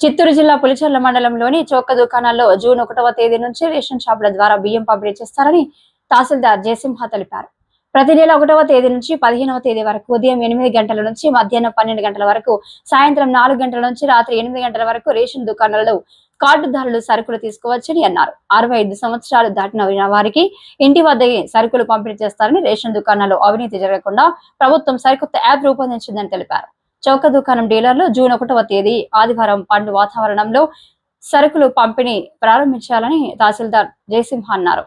చిత్తూరు జిల్లా పులిచెర్ల మండలంలోని చౌక దుకాణాల్లో జూన్ ఒకటవ తేదీ నుంచి రేషన్ షాపుల ద్వారా బియ్యం పంపిణీ చేస్తారని తహసీల్దార్ జయసింహ తెలిపారు. ప్రతి నెల ఒకటవ తేదీ నుంచి పదిహేనవ తేదీ వరకు ఉదయం ఎనిమిది గంటల నుంచి మధ్యాహ్నం పన్నెండు గంటల వరకు సాయంత్రం నాలుగు గంటల నుంచి రాత్రి ఎనిమిది గంటల వరకు రేషన్ దుకాణాలలో కార్డుదారులు సరుకులు తీసుకోవచ్చని అన్నారు. అరవై ఐదు సంవత్సరాలు దాటిన వారికి ఇంటి వద్ద సరుకులు పంపిణీ చేస్తారని రేషన్ దుకాణాల్లో అవినీతి జరగకుండా ప్రభుత్వం సరికొత్త యాప్ రూపొందించిందని తెలిపారు. చౌక దుకాణం డీలర్లు జూన్ ఒకటవ తేదీ ఆదివారం పండు వాతావరణంలో సరుకులు పంపిణీ ప్రారంభించాలని తహసీల్దార్ జయసింహ అన్నారు.